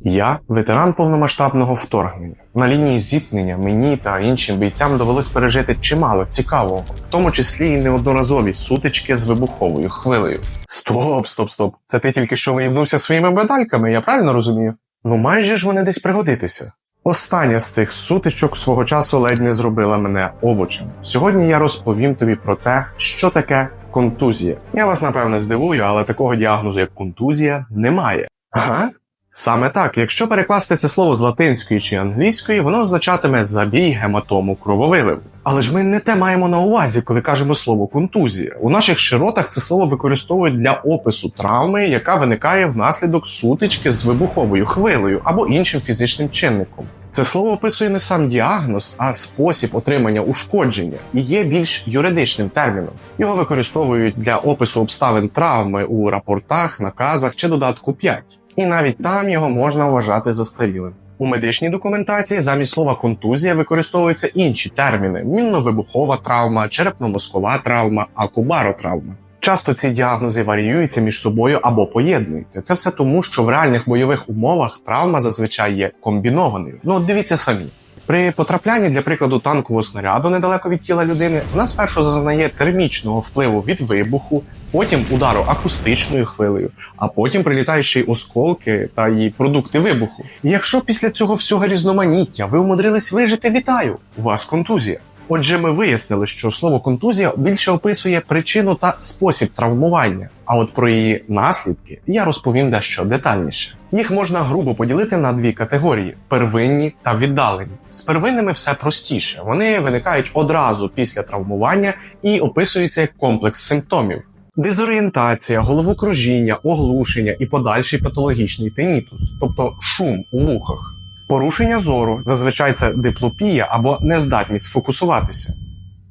Я ветеран повномасштабного вторгнення. На лінії зіткнення мені та іншим бійцям довелось пережити чимало цікавого, в тому числі і неодноразові сутички з вибуховою хвилею. Стоп, стоп, стоп. Це ти тільки що виїбнувся своїми медальками, я правильно розумію? Ну майже ж вони десь пригодитися. Остання з цих сутичок свого часу ледь не зробила мене овочем. Сьогодні я розповім тобі про те, що таке контузія. Я вас напевне здивую, але такого діагнозу, як контузія, немає. Ага. Саме так, якщо перекласти це слово з латинської чи англійської, воно означатиме забій, гематому, крововилив. Але ж ми не те маємо на увазі, коли кажемо слово контузія. У наших широтах це слово використовують для опису травми, яка виникає внаслідок сутички з вибуховою хвилею або іншим фізичним чинником. Це слово описує не сам діагноз, а спосіб отримання ушкодження і є більш юридичним терміном. Його використовують для опису обставин травми у рапортах, наказах чи додатку 5. І навіть там його можна вважати застарілим. У медичній документації замість слова контузія використовуються інші терміни: мінно-вибухова травма, черепно-мозкова травма, акубаротравма. Часто ці діагнози варіюються між собою або поєднуються. Це все тому, що в реальних бойових умовах травма зазвичай є комбінованою. Ну, дивіться самі. При потраплянні, для прикладу, танкового снаряду недалеко від тіла людини, вона спершу зазнає термічного впливу від вибуху, потім удару акустичною хвилею, а потім й осколки та її продукти вибуху. І якщо після цього всього різноманіття ви умудрились вижити, вітаю! У вас контузія. Отже, ми вияснили, що слово контузія більше описує причину та спосіб травмування. А от про її наслідки я розповім дещо детальніше. Їх можна грубо поділити на дві категорії: первинні та віддалені. З первинними все простіше. Вони виникають одразу після травмування і описуються як комплекс симптомів. Дезорієнтація, головокружіння, оглушення і подальший патологічний тенітус, тобто шум у вухах. Порушення зору зазвичай це диплопія або нездатність фокусуватися.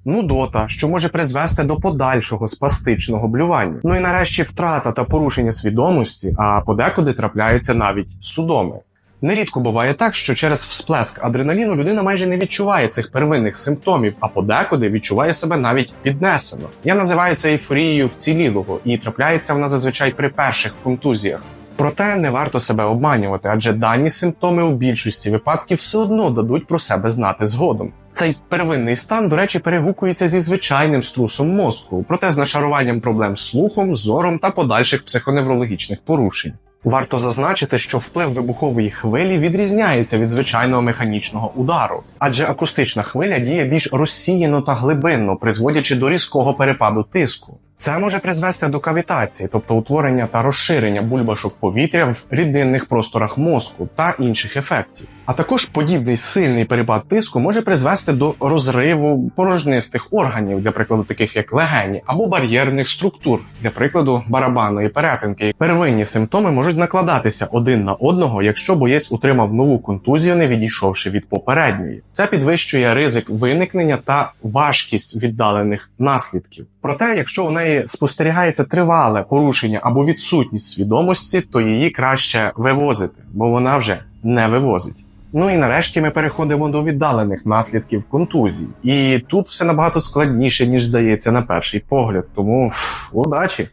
Нудота, що може призвести до подальшого спастичного блювання. Ну і нарешті втрата та порушення свідомості, а подекуди трапляються навіть судоми. Нерідко буває так, що через всплеск адреналіну людина майже не відчуває цих первинних симптомів, а подекуди відчуває себе навіть піднесено. Я називаю це ейфорією вцілілого, і трапляється вона зазвичай при перших контузіях. Проте не варто себе обманювати, адже дані симптоми у більшості випадків все одно дадуть про себе знати згодом. Цей первинний стан, до речі, перегукується зі звичайним струсом мозку, проте з нашаруванням проблем слухом, зором та подальших психоневрологічних порушень. Варто зазначити, що вплив вибухової хвилі відрізняється від звичайного механічного удару, адже акустична хвиля діє більш розсіяно та глибинно, призводячи до різкого перепаду тиску. Це може призвести до кавітації, тобто утворення та розширення бульбашок повітря в рідинних просторах мозку та інших ефектів. А також подібний сильний перепад тиску може призвести до розриву порожнистих органів, для прикладу, таких як легені, або бар'єрних структур, для прикладу барабанної перетинки. Первинні симптоми можуть накладатися один на одного, якщо боєць утримав нову контузію, не відійшовши від попередньої. Це підвищує ризик виникнення та важкість віддалених наслідків. Проте, якщо у неї спостерігається тривале порушення або відсутність свідомості, то її краще вивозити, бо вона вже не вивозить. Ну і нарешті ми переходимо до віддалених наслідків контузій. І тут все набагато складніше, ніж здається на перший погляд. Тому ф, удачі!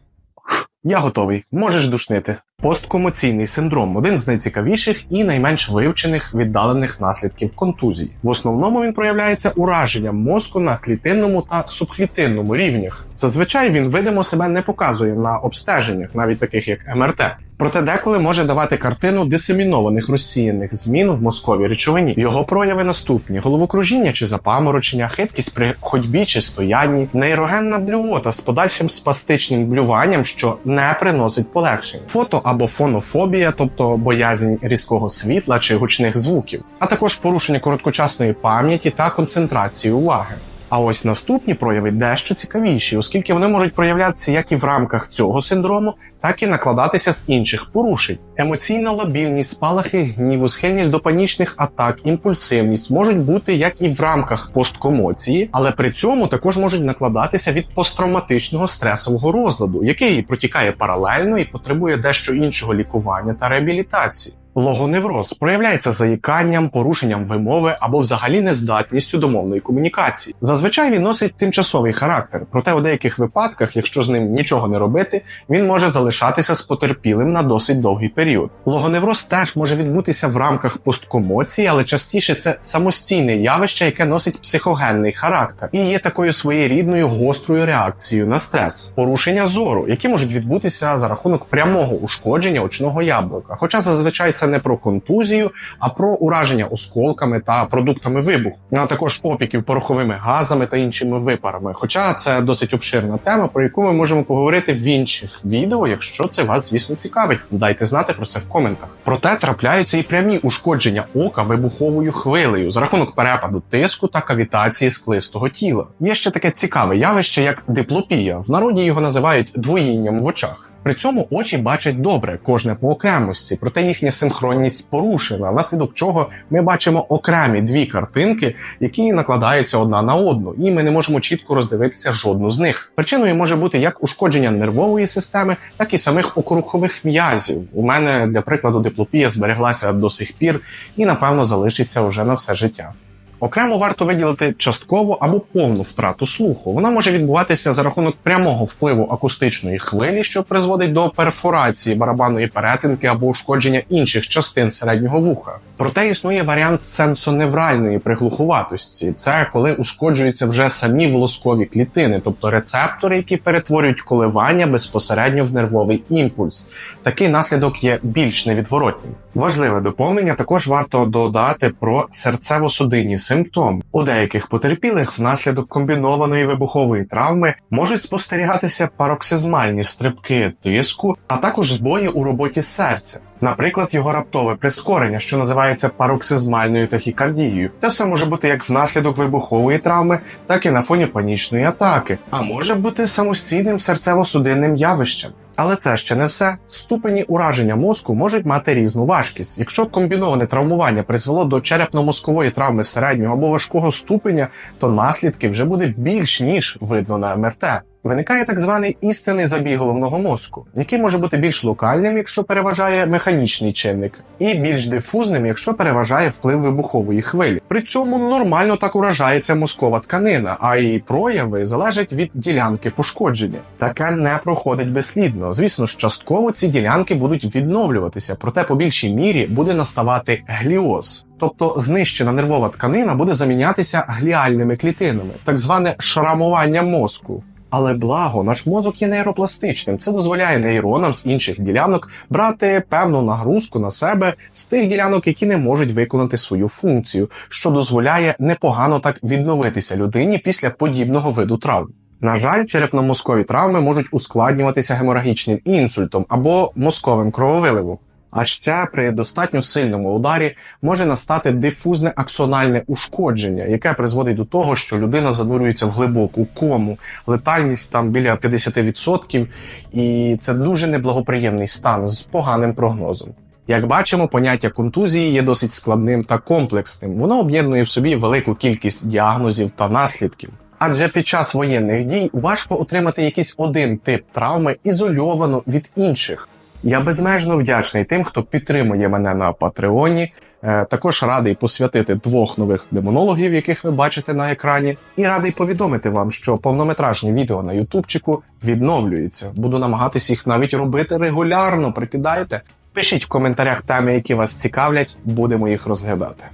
Я готовий, можеш душнити. Посткомоційний синдром один з найцікавіших і найменш вивчених віддалених наслідків контузії. В основному він проявляється ураженням мозку на клітинному та субклітинному рівнях. Зазвичай він видимо себе не показує на обстеженнях, навіть таких як МРТ. Проте деколи може давати картину дисемінованих розсіяних змін в мозковій речовині. Його прояви наступні: головокружіння чи запаморочення, хиткість при ходьбі чи стоянні, нейрогенна блювота з подальшим спастичним блюванням, що не приносить полегшень, фото або фонофобія, тобто боязнь різкого світла чи гучних звуків, а також порушення короткочасної пам'яті та концентрації уваги. А ось наступні прояви дещо цікавіші, оскільки вони можуть проявлятися як і в рамках цього синдрому, так і накладатися з інших порушень. Емоційна лабільність, спалахи гніву, схильність до панічних атак, імпульсивність можуть бути як і в рамках посткомоції, але при цьому також можуть накладатися від посттравматичного стресового розладу, який протікає паралельно і потребує дещо іншого лікування та реабілітації. Логоневроз проявляється заїканням, порушенням вимови або взагалі нездатністю до мовної комунікації. Зазвичай він носить тимчасовий характер, проте у деяких випадках, якщо з ним нічого не робити, він може залишатися з потерпілим на досить довгий період. Логоневроз теж може відбутися в рамках посткомоції, але частіше це самостійне явище, яке носить психогенний характер і є такою своєрідною гострою реакцією на стрес, порушення зору, які можуть відбутися за рахунок прямого ушкодження очного яблука. Хоча зазвичай це не про контузію, а про ураження осколками та продуктами вибуху, а також опіків пороховими газами та іншими випарами. Хоча це досить обширна тема, про яку ми можемо поговорити в інших відео, якщо це вас, звісно, цікавить. Дайте знати про це в коментах. Проте трапляються і прямі ушкодження ока вибуховою хвилею за рахунок перепаду тиску та кавітації склистого тіла. Є ще таке цікаве явище, як диплопія. В народі його називають двоїнням в очах. При цьому очі бачать добре, кожне по окремості, проте їхня синхронність порушена, внаслідок чого ми бачимо окремі дві картинки, які накладаються одна на одну, і ми не можемо чітко роздивитися жодну з них. Причиною може бути як ушкодження нервової системи, так і самих окрухових м'язів. У мене для прикладу диплопія збереглася до сих пір і напевно залишиться вже на все життя. Окремо варто виділити часткову або повну втрату слуху. Вона може відбуватися за рахунок прямого впливу акустичної хвилі, що призводить до перфорації барабанної перетинки або ушкодження інших частин середнього вуха. Проте існує варіант сенсоневральної приглухуватості. Це коли ушкоджуються вже самі волоскові клітини, тобто рецептори, які перетворюють коливання безпосередньо в нервовий імпульс. Такий наслідок є більш невідворотнім. Важливе доповнення також варто додати про серцево-судинні симптоми. У деяких потерпілих внаслідок комбінованої вибухової травми можуть спостерігатися пароксизмальні стрибки тиску, а також збої у роботі серця. Наприклад, його раптове прискорення, що називається пароксизмальною тахікардією. Це все може бути як внаслідок вибухової травми, так і на фоні панічної атаки, а може бути самостійним серцево-судинним явищем. Але це ще не все. Ступені ураження мозку можуть мати різну важкість. Якщо комбіноване травмування призвело до черепно-мозкової травми середнього або важкого ступеня, то наслідки вже буде більш ніж видно на МРТ. Виникає так званий істинний забій головного мозку, який може бути більш локальним, якщо переважає механічний чинник, і більш дифузним, якщо переважає вплив вибухової хвилі. При цьому нормально так уражається мозкова тканина, а її прояви залежать від ділянки пошкодження. Таке не проходить безслідно. Звісно ж, частково ці ділянки будуть відновлюватися, проте по більшій мірі буде наставати гліоз. Тобто знищена нервова тканина буде замінятися гліальними клітинами, так зване шрамування мозку. Але благо, наш мозок є нейропластичним. Це дозволяє нейронам з інших ділянок брати певну нагрузку на себе з тих ділянок, які не можуть виконати свою функцію, що дозволяє непогано так відновитися людині після подібного виду травм. На жаль, черепно-мозкові травми можуть ускладнюватися геморагічним інсультом або мозковим крововиливом. А ще при достатньо сильному ударі може настати дифузне аксональне ушкодження, яке призводить до того, що людина занурюється в глибоку кому, летальність там біля 50%, і це дуже неблагоприємний стан з поганим прогнозом. Як бачимо, поняття контузії є досить складним та комплексним. Воно об'єднує в собі велику кількість діагнозів та наслідків. Адже під час воєнних дій важко отримати якийсь один тип травми ізольовано від інших. Я безмежно вдячний тим, хто підтримує мене на Патреоні. Е, Також радий посвятити двох нових демонологів, яких ви бачите на екрані, і радий повідомити вам, що повнометражні відео на Ютубчику відновлюються. Буду намагатись їх навіть робити регулярно. Прикидайте. Пишіть в коментарях теми, які вас цікавлять, будемо їх розглядати.